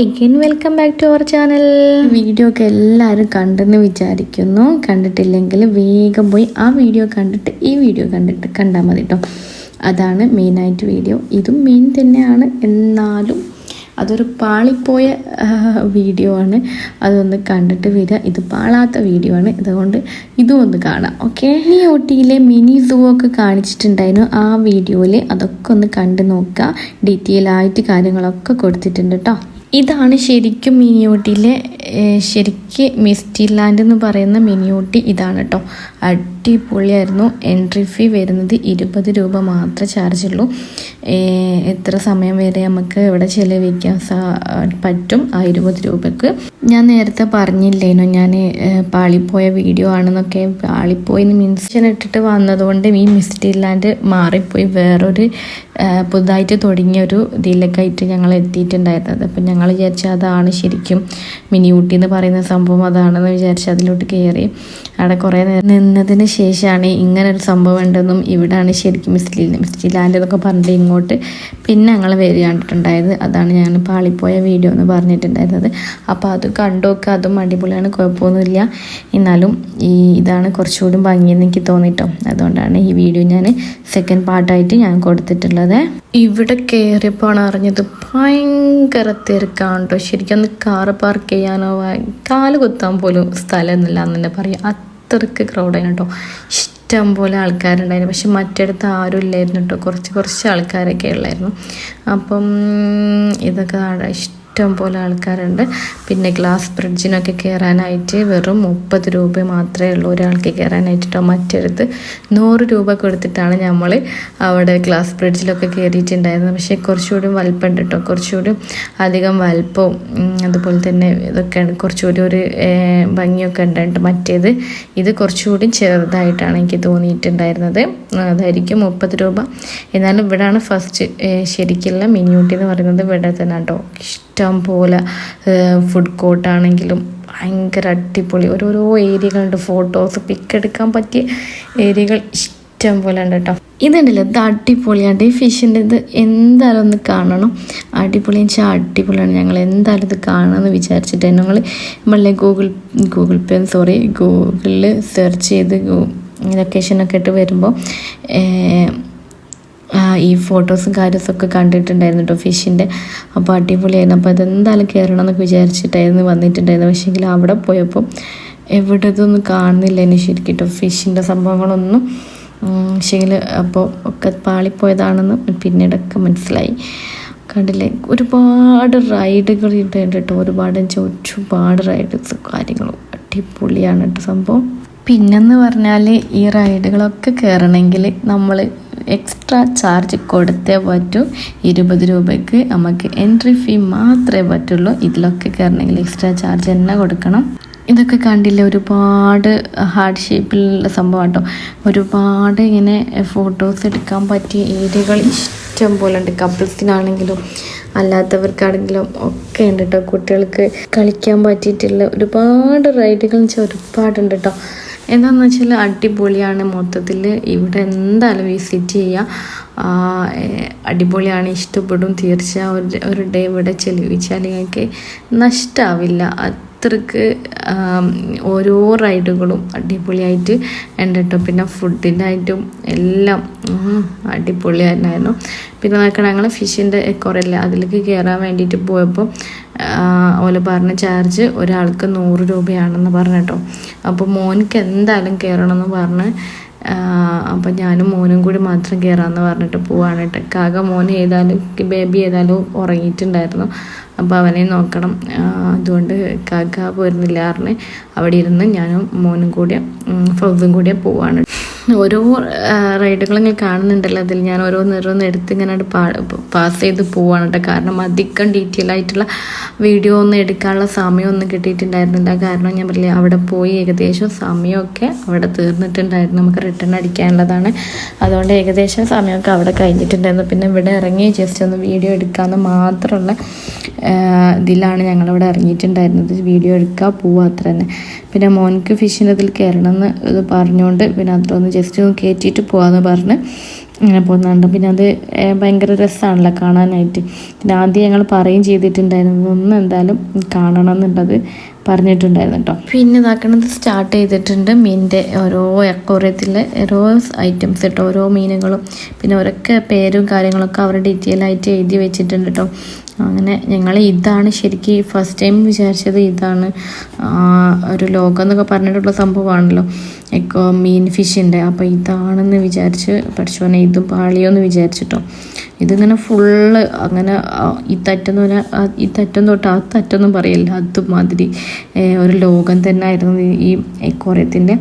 Again welcome back to our channel video ഒക്കെ എല്ലാവരും കണ്ടെന്ന് വിചാരിക്കുന്നു. കണ്ടിട്ടില്ലെങ്കിൽ വേഗം പോയി ആ വീഡിയോ കണ്ടിട്ട് ഈ വീഡിയോ കണ്ടിട്ട് കണ്ടാൽ മതി കേട്ടോ അതാണ് മെയിനായിട്ട് വീഡിയോ ഇതും മെയിൻ തന്നെയാണ്. എന്നാലും അതൊരു പാളിപ്പോയ വീഡിയോ ആണ്. അതൊന്ന് കണ്ടിട്ട് വരിക. ഇത് പാളാത്ത വീഡിയോ ആണ്. അതുകൊണ്ട് ഇതും ഒന്ന് കാണാം. ഓക്കെ ഈ ഊട്ടിയിലെ മിനി സൂ ഒക്കെ കാണിച്ചിട്ടുണ്ടായിരുന്നു. ആ വീഡിയോയിൽ അതൊക്കെ ഒന്ന് കണ്ടു നോക്കുക. ഡീറ്റെയിൽ ആയിട്ട് കാര്യങ്ങളൊക്കെ കൊടുത്തിട്ടുണ്ട് കേട്ടോ ഇതാണ് ശരിക്കും മിനിയോട്ടിയിലെ ശരിക്ക് മിസ്റ്റി ലാൻഡ് എന്ന് പറയുന്ന മിനിയോട്ടി ഇതാണ് കേട്ടോ അടിപൊളിയായിരുന്നു. എൻട്രി ഫീ വരുന്നത് ഇരുപത് രൂപ മാത്രമേ ചാർജ് ഉള്ളൂ. എത്ര സമയം വരെ നമുക്ക് ഇവിടെ ചിലവഴിക്കാൻ പറ്റും? ആ ഇരുപത് രൂപക്ക്. ഞാൻ നേരത്തെ പറഞ്ഞില്ലേനു ഞാൻ പാളിപ്പോയ വീഡിയോ ആണെന്നൊക്കെ. പാളിപ്പോയി മീൻസ് ഇട്ടിട്ട് വന്നതുകൊണ്ട് ഈ മിസ്റ്റി ലാൻഡ് മാറിപ്പോയി. വേറൊരു പുതുതായിട്ട് തുടങ്ങിയ ഒരു ഇതിലേക്കായിട്ട് ഞങ്ങൾ എത്തിയിട്ടുണ്ടായിരുന്നത്. അപ്പം ഞങ്ങൾ വിചാരിച്ച അതാണ് ശരിക്കും മിനി ഊട്ടി എന്ന് പറയുന്ന സംഭവം അതാണെന്ന് വിചാരിച്ച് അതിലോട്ട് കയറി. അവിടെ കുറേ നിന്നതിന് ശേഷമാണ് ഇങ്ങനെ ഒരു സംഭവം ഉണ്ടെന്നും ഇവിടാണ് ശരിക്കും മിസ്ലി മിസ്റ്റി ലാൻഡ് എന്നൊക്കെ പറഞ്ഞിട്ട് ഇങ്ങോട്ട് പിന്നെ ഞങ്ങൾ വരിക കണ്ടിട്ടുണ്ടായത്. അതാണ് ഞാൻ പാളിപ്പോയ വീഡിയോ എന്ന് പറഞ്ഞിട്ടുണ്ടായിരുന്നത്. അപ്പോൾ അത് കണ്ടോക്കെ അതും അടിപൊളിയാണ് കുഴപ്പമൊന്നുമില്ല. എന്നാലും ഈ ഇതാണ് കുറച്ചുകൂടി ഭംഗിയെന്ന് എനിക്ക് തോന്നിട്ടോ. അതുകൊണ്ടാണ് ഈ വീഡിയോ ഞാൻ സെക്കൻഡ് പാർട്ടായിട്ട് ഞാൻ കൊടുത്തിട്ടുള്ളത്. ഇവിടെ കയറിയപ്പോഴാണ് അറിഞ്ഞത് ഭയങ്കര തിരക്കാണ് കേട്ടോ ശരിക്കും ഒന്ന് കാറ് പാർക്ക് ചെയ്യാനോ കാൽ കുത്താൻ പോലും സ്ഥലമൊന്നുമില്ല എന്ന് തന്നെ പറയാം. അത്രയ്ക്ക് ക്രൗഡായിരുന്നു കേട്ടോ. ഇഷ്ടം പോലെ ആൾക്കാരുണ്ടായിരുന്നു. പക്ഷെ മറ്റിടത്ത് ആരും ഇല്ലായിരുന്നു കേട്ടോ. കുറച്ച് കുറച്ച് ആൾക്കാരൊക്കെ ഉള്ളായിരുന്നു. അപ്പം ഇതൊക്കെ കാണാൻ ഇഷ്ടം പോലെ ആൾക്കാരുണ്ട്. പിന്നെ ഗ്ലാസ് ബ്രിഡ്ജിനൊക്കെ കയറാനായിട്ട് വെറും മുപ്പത് രൂപ മാത്രമേ ഉള്ളൂ ഒരാൾക്ക് കയറാനായിട്ട് കേട്ടോ നൂറ് രൂപ കൊടുത്തിട്ടാണ് നമ്മൾ അവിടെ ഗ്ലാസ് ബ്രിഡ്ജിലൊക്കെ കയറിയിട്ടുണ്ടായിരുന്നത് പക്ഷേ കുറച്ചുകൂടി വലിപ്പമുണ്ട് കേട്ടോ കുറച്ചുകൂടി അധികം വലിപ്പവും അതുപോലെ തന്നെ ഇതൊക്കെയാണ്. കുറച്ചുകൂടി ഒരു ഭംഗിയൊക്കെ ഉണ്ടായിട്ട് മറ്റേത് ഇത് കുറച്ചുകൂടി ചെറുതായിട്ടാണ് എനിക്ക് തോന്നിയിട്ടുണ്ടായിരുന്നത്. അതായിരിക്കും മുപ്പത് രൂപ. എന്നാലും ഇവിടെയാണ് ഫസ്റ്റ് ശരിക്കുള്ള മിനിയൂട്ടി എന്ന് പറയുന്നത് ഇവിടെ തന്നെ കേട്ടോ ഇഷ്ടം പോലെ ഫുഡ് കോർട്ടാണെങ്കിലും ഭയങ്കര അടിപൊളി. ഓരോരോ ഏരിയകളുണ്ട് ഫോട്ടോസ് പിക്ക് എടുക്കാൻ പറ്റിയ ഏരിയകൾ ഇഷ്ടം പോലെ ഉണ്ട് കേട്ടോ ഇതുണ്ടല്ലോ ഇത് അടിപൊളിയാണ്. ഈ ഫിഷിന്റെ ഇത് എന്തായാലും ഒന്ന് കാണണം. അടിപൊളി വെച്ചാൽ അടിപൊളിയാണ്. ഞങ്ങൾ എന്തായാലും ഇത് കാണണമെന്ന് വിചാരിച്ചിട്ട് ഞങ്ങൾ നമ്മളെ ഗൂഗിൾ ഗൂഗിൾ പേ സോറി ഗൂഗിളിൽ സെർച്ച് ചെയ്ത് ലൊക്കേഷനൊക്കെ ഇട്ട് വരുമ്പോൾ ഈ ഫോട്ടോസും കാര്യസൊക്കെ കണ്ടിട്ടുണ്ടായിരുന്നു കേട്ടോ ഫിഷിന്റെ അപ്പോൾ അടിപൊളിയായിരുന്നു. അപ്പോൾ അതെന്തായാലും കയറണം എന്നൊക്കെ വിചാരിച്ചിട്ടായിരുന്നു വന്നിട്ടുണ്ടായിരുന്നു പക്ഷേങ്കിൽ അവിടെ പോയപ്പോൾ എവിടെ ഇതൊന്നും കാണുന്നില്ല എന്നെ ശരിക്കും കേട്ടോ ഫിഷിന്റെ സംഭവങ്ങളൊന്നും. പക്ഷേങ്കിൽ അപ്പോൾ ഒക്കെ പാളിപ്പോയതാണെന്ന് പിന്നീടൊക്കെ മനസ്സിലായി. കണ്ടില്ലേ? ഒരുപാട് റൈഡുകൾ ഇട്ടുണ്ട് കേട്ടോ ഒരുപാട് ഒരുപാട് റൈഡ്സ് കാര്യങ്ങളും. അടിപൊളിയാണ് കേട്ടോ സംഭവം. പിന്നെന്ന് പറഞ്ഞാൽ ഈ റൈഡുകളൊക്കെ കയറണമെങ്കിൽ നമ്മൾ എക്സ്ട്രാ ചാർജ് കൊടുത്തേ പറ്റൂ. ഇരുപത് രൂപയ്ക്ക് നമുക്ക് എൻട്രി ഫീ മാത്രമേ പറ്റുള്ളൂ. ഇതിലൊക്കെ കയറണമെങ്കിൽ എക്സ്ട്രാ ചാർജ് തന്നെ കൊടുക്കണം. ഇതൊക്കെ കണ്ടില്ല? ഒരുപാട് ഹാർഡ് ഷേപ്പിലുള്ള സംഭവം കേട്ടോ ഒരുപാട് ഇങ്ങനെ ഫോട്ടോസ് എടുക്കാൻ പറ്റിയ ഏരിയകൾ ഇഷ്ടം പോലെ ഉണ്ട്. കപ്പിൾസിനാണെങ്കിലും അല്ലാത്തവർക്കാണെങ്കിലും ഒക്കെ ഉണ്ട് കേട്ടോ കുട്ടികൾക്ക് കളിക്കാൻ പറ്റിയിട്ടുള്ള ഒരുപാട് റൈഡുകൾ എന്ന് വെച്ചാൽ ഒരുപാടുണ്ട് കേട്ടോ എന്താണെന്ന് വെച്ചാൽ അടിപൊളിയാണ് മൊത്തത്തിൽ ഇവിടെ എന്തായാലും വിസിറ്റ് ചെയ്യുക അടിപൊളിയാണ് ഇഷ്ടപ്പെടും. തീർച്ചയായും ഒരു ഡേ ഇവിടെ ചെലവിച്ചാൽ നിങ്ങൾക്ക് നഷ്ടാവില്ല. അത്രയ്ക്ക് ഓരോ റൈഡുകളും അടിപൊളിയായിട്ട് ഉണ്ട് കേട്ടോ പിന്നെ ഫുഡിന്റെ ആയിട്ടും എല്ലാം അടിപൊളിയായിട്ടുണ്ടായിരുന്നു പിന്നെ നോക്കണം ഞങ്ങൾ ഫിഷിന്റെ കുറയില്ല അതിലേക്ക് കയറാൻ വേണ്ടിയിട്ട് പോയപ്പോൾ ഓല പറഞ്ഞ ചാർജ് ഒരാൾക്ക് നൂറ് രൂപയാണെന്ന് പറഞ്ഞു കേട്ടോ അപ്പോൾ മോനിക്ക് എന്തായാലും കയറണമെന്ന് പറഞ്ഞ് അപ്പം ഞാനും മോനും കൂടി മാത്രം കയറാമെന്ന് പറഞ്ഞിട്ട് പോവാണ് കേട്ടോ കാക മോൻ ഏതായാലും ബേബി ഏതായാലും ഉറങ്ങിയിട്ടുണ്ടായിരുന്നു. അപ്പോൾ അവനെ നോക്കണം. അതുകൊണ്ട് കാക്ക പോരുന്നില്ല പറഞ്ഞ് അവിടെ ഇരുന്ന് ഞാനും മോനും കൂടി ഫൗസും കൂടിയേ പോവാണ് ഓരോ റൈഡുകളും ഇങ്ങനെ കാണുന്നുണ്ടല്ലോ. അതിൽ ഞാൻ ഓരോ നിറവും എടുത്ത് ഇങ്ങനെ പാസ് ചെയ്ത് പോവാണ് കേട്ടോ കാരണം അധികം ഡീറ്റെയിൽ ആയിട്ടുള്ള വീഡിയോ ഒന്നും എടുക്കാനുള്ള സമയമൊന്നും കിട്ടിയിട്ടുണ്ടായിരുന്നില്ല. കാരണം ഞാൻ പറഞ്ഞില്ലേ അവിടെ പോയി ഏകദേശം സമയമൊക്കെ അവിടെ തീർന്നിട്ടുണ്ടായിരുന്നു. നമുക്ക് റിട്ടേൺ അടിക്കാനുള്ളതാണ്. അതുകൊണ്ട് ഏകദേശം സമയമൊക്കെ അവിടെ കഴിഞ്ഞിട്ടുണ്ടായിരുന്നു. പിന്നെ ഇവിടെ ഇറങ്ങി ജസ്റ്റ് ഒന്ന് വീഡിയോ എടുക്കാമെന്ന് മാത്രമുള്ള ഇതിലാണ് ഞങ്ങളിവിടെ ഇറങ്ങിയിട്ടുണ്ടായിരുന്നത്. വീഡിയോ എടുക്കുക പോവുക അത്ര തന്നെ പിന്നെ മോൻക്ക് ഫിഷിന്റെ അതിൽ കയറണം എന്ന് പറഞ്ഞുകൊണ്ട് പിന്നെ അതിലൊന്ന് ജസ്റ്റ് ഒന്ന് കയറ്റിയിട്ട് പോകാമെന്ന് പറഞ്ഞ് ഇങ്ങനെ പോകുന്നുണ്ട് പിന്നെ അത് ഭയങ്കര രസമാണല്ലോ കാണാനായിട്ട്. പിന്നെ ആദ്യം ഞങ്ങൾ പറയും ചെയ്തിട്ടുണ്ടായിരുന്നു ഒന്ന് എന്തായാലും കാണണം എന്നുള്ളത് പറഞ്ഞിട്ടുണ്ടായിരുന്നു കേട്ടോ പിന്നെ ഇതാക്കണത് സ്റ്റാർട്ട് ചെയ്തിട്ടുണ്ട് മീനിന്റെ ഓരോ അക്വോറിയത്തിലെ ഓരോ ഐറ്റംസ് കേട്ടോ ഓരോ മീനുകളും. പിന്നെ ഓരൊക്കെ പേരും കാര്യങ്ങളൊക്കെ അവർ ഡീറ്റെയിൽ ആയിട്ട് എഴുതി വെച്ചിട്ടുണ്ട് കേട്ടോ അങ്ങനെ ഞങ്ങൾ ഇതാണ് ശരിക്കും ഫസ്റ്റ് ടൈം വിചാരിച്ചത് ഇതാണ്. ഒരു ലോകം എന്നൊക്കെ പറഞ്ഞിട്ടുള്ള സംഭവമാണല്ലോ എക്കോ മീൻ ഫിഷിന്റെ അപ്പോൾ ഇതാണെന്ന് വിചാരിച്ച് പഠിച്ചോനെ ഇതും പാളിയോ എന്ന് വിചാരിച്ചിട്ടോ. ഇതിങ്ങനെ ഫുള്ള് അങ്ങനെ ഈ തറ്റെന്ന് പറഞ്ഞാൽ ഈ തറ്റം തൊട്ട് ആ തറ്റൊന്നും പറയില്ല. അതുമാതിരി ഒരു ലോകം തന്നെ ആയിരുന്നു ഈ- എക്കോറിയത്തിന്റെ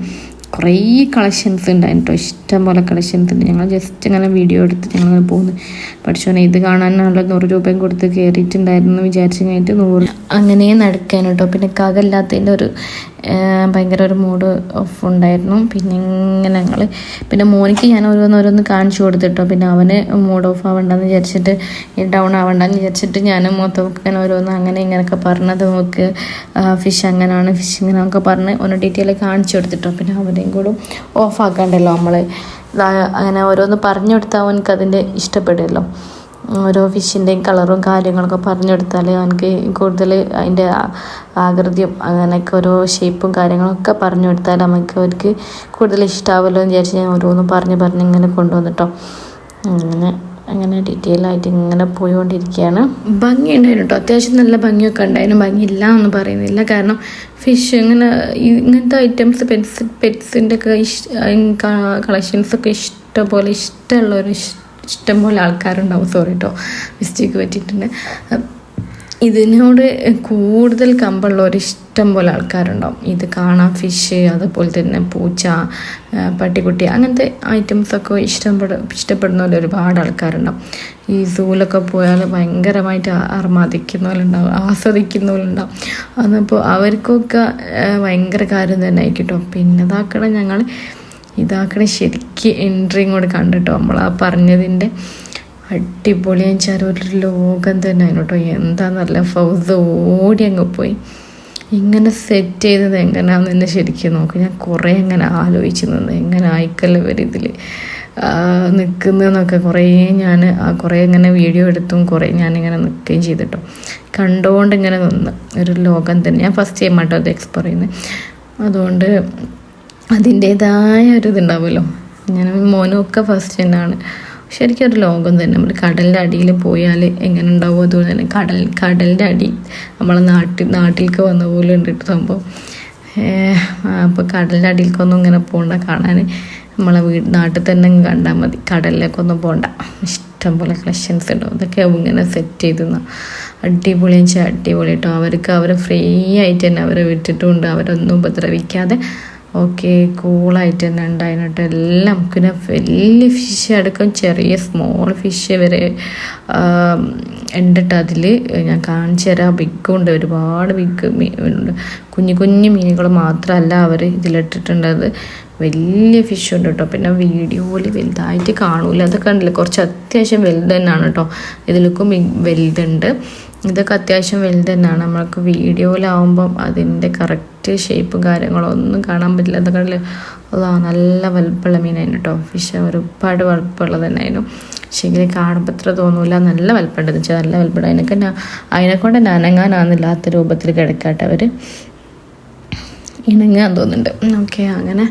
കുറേ കളക്ഷൻസ് ഉണ്ടായിരുന്നു കേട്ടോ ഇഷ്ടം പോലെ കളക്ഷൻസ് ഉണ്ട്. ഞങ്ങൾ ജസ്റ്റ് ഇങ്ങനെ വീഡിയോ എടുത്ത് ഞങ്ങൾ പോകുന്നു പഠിച്ചോനെ ഇത് കാണാനുള്ള നൂറ് രൂപയും കൊടുത്ത് കയറിയിട്ടുണ്ടായിരുന്നു വിചാരിച്ചു കഴിഞ്ഞിട്ട് നൂറ് അങ്ങനെ നടക്കാൻ കേട്ടോ പിന്നെ കകല്ലാത്തതിന്റെ ഒരു ഭയങ്കര ഒരു മൂഡ് ഓഫ് ഉണ്ടായിരുന്നു. പിന്നെ ഇങ്ങനെ ഞങ്ങൾ പിന്നെ മോനിക്ക് ഞാൻ ഓരോന്ന് ഓരോന്ന് കാണിച്ചു കൊടുത്തിട്ടോ പിന്നെ അവന് മൂഡ് ഓഫ് ആവണ്ടെന്ന് വിചാരിച്ചിട്ട് ഡൗൺ ആവണ്ടെന്ന് വിചാരിച്ചിട്ട് ഞാൻ മൊത്തമൊക്കെ ഇങ്ങനെ ഓരോന്ന് അങ്ങനെ ഇങ്ങനെയൊക്കെ പറഞ്ഞത് നമുക്ക് ഫിഷ് അങ്ങനെയാണ് ഫിഷ് ഇങ്ങനെയൊക്കെ പറഞ്ഞ് ഒന്ന് ഡീറ്റെയിൽ കാണിച്ചു കൊടുത്തിട്ടോ പിന്നെ അവനെയും കൂടെ ഓഫ് ആക്കണ്ടല്ലോ നമ്മൾ അങ്ങനെ ഓരോന്ന് പറഞ്ഞു കൊടുത്താൽ അവനക്ക് അതിന്റെ ഇഷ്ടപ്പെടുമല്ലോ ഓരോ ഫിഷിന്റെയും കളറും കാര്യങ്ങളൊക്കെ പറഞ്ഞു കൊടുത്താൽ അവനക്ക് കൂടുതൽ അതിന്റെ ആകൃതിയും അങ്ങനെയൊക്കെ ഓരോ ഷേപ്പും കാര്യങ്ങളൊക്കെ പറഞ്ഞു കൊടുത്താൽ നമുക്ക് അവർക്ക് കൂടുതൽ ഇഷ്ടമാവുമല്ലോ എന്ന് വിചാരിച്ച് ഞാൻ ഓരോന്നും പറഞ്ഞ് പറഞ്ഞ് ഇങ്ങനെ കൊണ്ടുവന്നിട്ടോ. അങ്ങനെ. അങ്ങനെ ഡീറ്റെയിൽ ആയിട്ട് ഇങ്ങനെ പോയിക്കൊണ്ടിരിക്കുകയാണ് ഭംഗി ഉണ്ടായിരുന്നു കേട്ടോ അത്യാവശ്യം നല്ല ഭംഗിയൊക്കെ ഉണ്ടായിരുന്നു. ഭംഗിയില്ല എന്ന് പറയുന്നില്ല. കാരണം ഫിഷ് ഇങ്ങനെ ഇങ്ങനത്തെ ഐറ്റംസ് പെറ്റ്സ് പെറ്റ്സിന്റെ ഒക്കെ കളക്ഷൻസ് ഒക്കെ ഇഷ്ടംപോലെ ഇഷ്ടമുള്ളവർ ഇഷ്ടം പോലെ ആൾക്കാരുണ്ടാവും. സോറി കേട്ടോ മിസ്റ്റേക്ക് പറ്റിയിട്ടുണ്ട്. ഇതിനോട് കൂടുതൽ കമ്പുള്ളവർ ഇഷ്ടം പോലെ ആൾക്കാരുണ്ടാവും. ഇത് കാണാം ഫിഷ് അതുപോലെ തന്നെ പൂച്ച പട്ടിക്കുട്ടി അങ്ങനത്തെ ഐറ്റംസൊക്കെ ഇഷ്ടപ്പെട ഇഷ്ടപ്പെടുന്നവർ ഒരുപാട് ആൾക്കാരുണ്ടാവും. ഈ സൂലൊക്കെ പോയാൽ ഭയങ്കരമായിട്ട് അർമാദിക്കുന്നവരുണ്ടാവും ആസ്വദിക്കുന്നവരുണ്ടാവും. അതപ്പോൾ അവർക്കൊക്കെ ഭയങ്കര കാര്യം തന്നെ ആയിക്കിട്ടോ കേട്ടോ പിന്നെ ഇതാക്കണം ഞങ്ങൾ ഇതാക്കണ ശരിക്ക് എൻട്രി ഇങ്ങോട്ട് കണ്ടിട്ടോ. നമ്മൾ ആ പറഞ്ഞതിന്റെ അടിപൊളിയാൻ വെച്ചാൽ ഒരു ലോകം തന്നെ ആയിട്ടോ എന്താണെന്നറിയില്ല ഫൗസ് ഓടി അങ്ങ് പോയി. ഇങ്ങനെ സെറ്റ് ചെയ്തത് എങ്ങനെയാണെന്ന് ശരിക്കും നോക്ക്. ഞാൻ കുറേ അങ്ങനെ ആലോചിച്ച് നിന്ന്. എങ്ങനെ ആയിക്കല്ല ഇവർ ഇതിൽ നിൽക്കുന്നതെന്നൊക്കെ കുറേ ഞാൻ കുറേ ഇങ്ങനെ വീഡിയോ എടുത്തും കുറേ ഞാനിങ്ങനെ നിൽക്കുകയും ചെയ്തിട്ടോ. കണ്ടുകൊണ്ട് ഇങ്ങനെ നിന്ന്. ഒരു ലോകം തന്നെ. ഞാൻ ഫസ്റ്റ് ടൈം ആട്ടോ അത് എക്സ്പ്ലോർ ചെയ്യുന്നത് അതുകൊണ്ട് അതിന്റേതായ ഒരു ഇതുണ്ടാവുമല്ലോ ഞാൻ മോനൊക്കെ ഫസ്റ്റ് തന്നെയാണ്. ശരിക്കും ഒരു ലോകം തന്നെ. നമ്മൾ കടലിന്റെ അടിയിൽ പോയാൽ എങ്ങനെ ഉണ്ടാവും അതുപോലെ തന്നെ. കടൽ കടലിന്റെ അടി. നമ്മളെ നാട്ടിൽ നാട്ടിലേക്ക് വന്ന പോലെ ഉണ്ട് സംഭവം. അപ്പോൾ കടലിന്റെ അടിയിലേക്കൊന്നും ഇങ്ങനെ പോകണ്ട കാണാൻ നമ്മളെ വീട് നാട്ടിൽ തന്നെ കണ്ടാൽ മതി. കടലിലേക്കൊന്നും പോകണ്ട ഇഷ്ടം പോലെ കളക്ഷൻസ് ഉണ്ടാവും. ഇതൊക്കെ ഇങ്ങനെ സെറ്റ് ചെയ്തെന്ന അടിപൊളിയും വെച്ചാൽ അടിപൊളി കേട്ടോ അവർക്ക് അവരെ ഫ്രീ ആയിട്ട് തന്നെ അവരെ വിട്ടിട്ടുണ്ട് അവരൊന്നും ഉപദ്രവിക്കാതെ ഓക്കെ കൂളായിട്ട് തന്നെ ഉണ്ടായിരുന്നു എല്ലാം പിന്നെ വലിയ ഫിഷ് അടക്കം ചെറിയ സ്മോൾ ഫിഷ് വരെ ഉണ്ടിട്ട് ഉണ്ട് അതിൽ ഞാൻ കാണിച്ചു തരാം. ബിഗും ഉണ്ട്. ഒരുപാട് ബിഗ് മീനുണ്ട് കുഞ്ഞു കുഞ്ഞു മീനുകൾ മാത്രമല്ല അവർ ഇതിലിട്ടിട്ടുണ്ടത് വലിയ ഫിഷ് ഉണ്ട് കേട്ടോ പിന്നെ വീഡിയോയിൽ വലുതായിട്ട് കാണൂല. അതൊക്കെ ഉണ്ടല്ലോ കുറച്ച് അത്യാവശ്യം വലുത് തന്നെയാണ് കേട്ടോ ഇതിലേക്കും വലുതുണ്ട്. ഇതൊക്കെ അത്യാവശ്യം വലുത് തന്നെയാണ് നമ്മൾക്ക് വീഡിയോയിലാവുമ്പം അതിന്റെ കറക്റ്റ് ഷേപ്പും കാര്യങ്ങളും ഒന്നും കാണാൻ പറ്റില്ല. അതൊക്കെ അതാ നല്ല വലുപ്പമുള്ള മീനായിരുന്നു കേട്ടോ ഫിഷ് ഒരുപാട് വലുപ്പമുള്ളത് തന്നെയായിരുന്നു. പക്ഷേ എങ്കിൽ കാണുമ്പോൾ അത്ര തോന്നൂല. നല്ല വലുപ്പമുണ്ട് എന്ന് വെച്ചാൽ നല്ല വലുപ്പമുണ്ട്. അതിനൊക്കെ അതിനെക്കൊണ്ട് നനങ്ങാനാന്നില്ലാത്ത രൂപത്തിൽ കിടക്കാട്ടെ അവർ ഇണങ്ങാൻ തോന്നുന്നുണ്ട്. ഓക്കെ അങ്ങനെ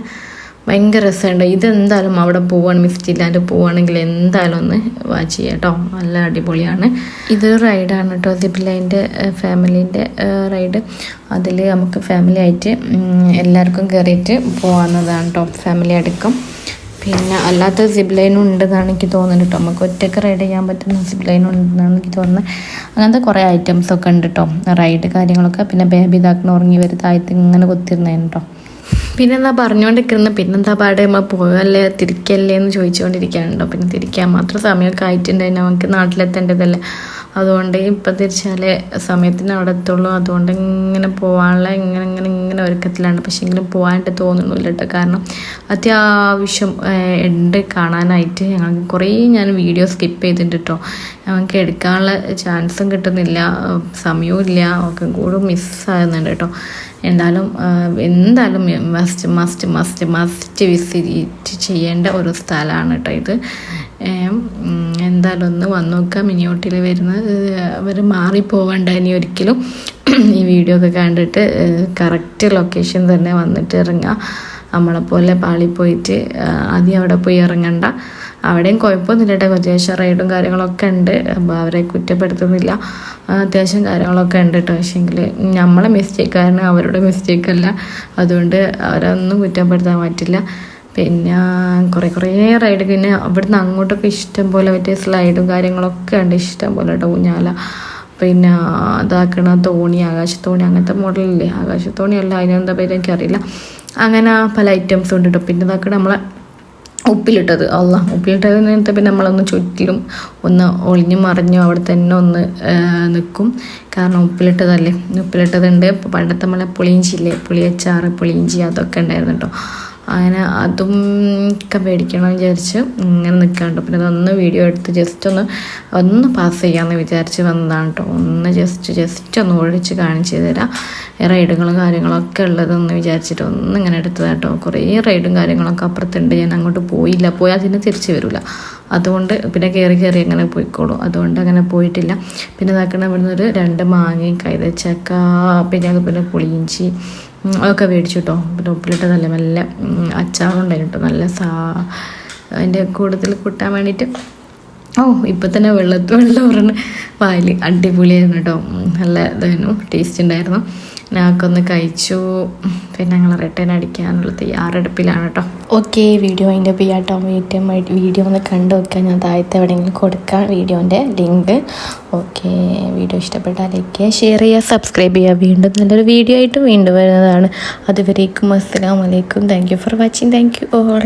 ഭയങ്കര രസമുണ്ട്. ഇതെന്തായാലും അവിടെ പോവാണ് ഇല്ലാണ്ട് പോവുകയാണെങ്കിൽ എന്തായാലും ഒന്ന് വാച്ച് ചെയ്യാം കേട്ടോ. നല്ല അടിപൊളിയാണ്. ഇതൊരു റൈഡാണ് കേട്ടോ സിപ്ലൈന്റെ ഫാമിലീന്റെ റൈഡ് അതിൽ നമുക്ക് ഫാമിലി ആയിട്ട് എല്ലാവർക്കും കയറിയിട്ട് പോകാവുന്നതാണ് കേട്ടോ ഫാമിലി അടക്കം. പിന്നെ അല്ലാത്ത സിബ് ഉണ്ടെന്നാണ് എനിക്ക് തോന്നുന്നത് കേട്ടോ. നമുക്ക് ഒറ്റയ്ക്ക് റൈഡ് ചെയ്യാൻ പറ്റുന്ന സിബ് ലൈനും ഉണ്ടെന്നാണ് എനിക്ക് തോന്നുന്നത്. അങ്ങനത്തെ കുറേ ഐറ്റംസ് ഒക്കെ ഉണ്ട് കേട്ടോ റൈഡ് കാര്യങ്ങളൊക്കെ. പിന്നെ ബേബി ഇതാക്കണ ഉറങ്ങി വരും താഴത്ത് ഇങ്ങനെ കുത്തിരുന്നേന് കേട്ടോ. പിന്നെന്താ പറഞ്ഞുകൊണ്ടിരിക്കുന്നത് പിന്നെന്താ പാടെ? നമ്മൾ പോകല്ലേ തിരിക്കല്ലേ എന്ന് ചോദിച്ചുകൊണ്ടിരിക്കുകയാണല്ലോ പിന്നെ തിരിക്കാൻ മാത്രം സമയമൊക്കെ ആയിട്ടുണ്ടായിരുന്നു നമുക്ക് നാട്ടിലെത്തേണ്ടതല്ലേ? അതുകൊണ്ട് ഇപ്പം തിരിച്ചാലേ സമയത്തിന് അവിടെ എത്തുള്ളൂ. അതുകൊണ്ട് ഇങ്ങനെ പോകാനുള്ള ഇങ്ങനെ ഇങ്ങനെ ഇങ്ങനെ ഒരുക്കത്തിലാണ്. പക്ഷെ എങ്കിലും പോകാനായിട്ട് തോന്നുന്നില്ല കേട്ടോ. കാരണം അത്യാവശ്യം ഉണ്ട് കാണാനായിട്ട്. ഞങ്ങൾക്ക് കുറേ ഞാൻ വീഡിയോ സ്കിപ്പ് ചെയ്തിട്ടുണ്ട് കേട്ടോ. നമുക്ക് എടുക്കാനുള്ള ചാൻസും കിട്ടുന്നില്ല സമയവും ഇല്ല ഒക്കെ കൂടെ മിസ്സാകുന്നുണ്ട് കേട്ടോ. എന്തായാലും എന്തായാലും must must must must visit ചെയ്യേണ്ട ഒരു സ്ഥലമാണ് കേട്ടോ ഇത്. എന്തായാലും ഒന്ന് വന്നു നോക്കാം. മിനിയോട്ടിൽ വരുന്ന അവർ മാറിപ്പോവണ്ട ഇനി ഒരിക്കലും. ഈ വീഡിയോ ഒക്കെ കണ്ടിട്ട് കറക്റ്റ് ലൊക്കേഷൻ തന്നെ വന്നിട്ട് ഇറങ്ങുക നമ്മളെപ്പോലെ പാളി പോയിട്ട് ആദ്യം അവിടെ പോയി ഇറങ്ങണ്ട. അവിടെയും കുഴപ്പമൊന്നുമില്ല കേട്ടോ. അത്യാവശ്യം റൈഡും കാര്യങ്ങളൊക്കെ ഉണ്ട്. അപ്പോൾ അവരെ കുറ്റപ്പെടുത്തുന്നില്ല. അത്യാവശ്യം കാര്യങ്ങളൊക്കെ ഉണ്ട് കേട്ടോ. പക്ഷേങ്കിൽ നമ്മളെ മിസ്റ്റേക്ക് കാരണം അവരുടെ മിസ്റ്റേക്ക് അല്ല. അതുകൊണ്ട് അവരൊന്നും കുറ്റപ്പെടുത്താൻ പറ്റില്ല. പിന്നെ കുറേ കുറേ റൈഡ് പിന്നെ അവിടുന്ന് അങ്ങോട്ടൊക്കെ ഇഷ്ടം പോലെ മറ്റേ സ്ലൈഡും കാര്യങ്ങളൊക്കെ ഉണ്ട് ഇഷ്ടം പോലെ കേട്ടോ ഊഞ്ഞാല. പിന്നെ ഇതാക്കണ തോണി ആകാശത്തോണി അങ്ങനത്തെ മോഡലില്ലേ ആകാശത്തോണി അല്ല അതിനെന്താ പേര് എനിക്കറിയില്ല. അങ്ങനെ പല ഐറ്റംസ് ഉണ്ട് കേട്ടോ. പിന്നെ ഇതാക്കണ നമ്മളെ ഉപ്പിലിട്ടത്. അല്ല ഉപ്പിലിട്ടത് നേരത്തെ പിന്നെ നമ്മളൊന്ന് ചുറ്റിലും ഒന്ന് ഒളിഞ്ഞു മറിഞ്ഞു അവിടെ തന്നെ ഒന്ന് നിൽക്കും കാരണം ഉപ്പിലിട്ടതല്ലേ? ഉപ്പിലിട്ടതുണ്ട്. പണ്ടത്തെ നമ്മളെ പുളിയിഞ്ചില്ലേ പുളിയച്ചാറ് പുളിയിഞ്ചി അതൊക്കെ ഉണ്ടായിരുന്നു കേട്ടോ. അങ്ങനെ അതും ഒക്കെ മേടിക്കണം വിചാരിച്ച് ഇങ്ങനെ നിൽക്കാണ്ട് പിന്നെ അതൊന്ന് വീഡിയോ എടുത്ത് ജസ്റ്റ് ഒന്ന് ഒന്ന് പാസ് ചെയ്യാമെന്ന് വിചാരിച്ച് വന്നതാണ് കേട്ടോ ഒന്ന് ജസ്റ്റ് ജസ്റ്റ് ഒന്ന് ഒഴിച്ച് കാണിച്ചു തരാം. റൈഡുകളും കാര്യങ്ങളൊക്കെ ഉള്ളതെന്ന് വിചാരിച്ചിട്ട് ഒന്ന് ഇങ്ങനെ എടുത്തതാണ് കേട്ടോ കുറേ റൈഡും കാര്യങ്ങളൊക്കെ അപ്പുറത്തുണ്ട്. ഞാൻ അങ്ങോട്ട് പോയില്ല. പോയാൽ പിന്നെ തിരിച്ച് വരില്ല അതുകൊണ്ട് പിന്നെ കയറി കയറി അങ്ങനെ പോയിക്കോളും. അതുകൊണ്ട് അങ്ങനെ പോയിട്ടില്ല. പിന്നെ ഇതാക്കണ ഇവിടുന്ന് ഒരു രണ്ട് മാങ്ങയും കൈതച്ചക്ക പിന്നെ പിന്നെ പുളിയിഞ്ചി അതൊക്കെ മേടിച്ചു കേട്ടോ പിന്നെ നല്ല നല്ല അച്ചാറുണ്ടായിരുന്നു അച്ചാറും കേട്ടോ നല്ല സാ അതിന്റെ കൂടുതൽ കൂട്ടാൻ വേണ്ടിയിട്ട് ഓ ഇപ്പം തന്നെ വെള്ളത്ത് വെള്ളം പറഞ്ഞ് വായിൽ അടിപൊളിയായിരുന്നു കേട്ടോ നല്ല ഇതായിരുന്നു. ടേസ്റ്റ് ഉണ്ടായിരുന്നു ഞങ്ങൾക്കൊന്ന് കഴിച്ചു. പിന്നെ ഞങ്ങൾ റിട്ടേൺ അടിക്കാനുള്ള തയ്യാറെടുപ്പിലാണ് കേട്ടോ ഓക്കെ വീഡിയോ അതിന്റെ ചെയ്യാട്ടോ. വീഡിയോ വീഡിയോ ഒന്ന് കണ്ടു വെക്കാൻ ഞാൻ താഴത്തെ എവിടെയെങ്കിലും കൊടുക്കാം വീഡിയോന്റെ ലിങ്ക് ഓക്കെ വീഡിയോ ഇഷ്ടപ്പെട്ടാൽ ലൈക്ക് ചെയ്യുക ഷെയർ ചെയ്യുക സബ്സ്ക്രൈബ് ചെയ്യുക. വീണ്ടും നല്ലൊരു വീഡിയോ ആയിട്ട് വീണ്ടും വരുന്നതാണ്. അതുവരേക്കും അസ്സലാമലൈക്കും thank you for watching thank you all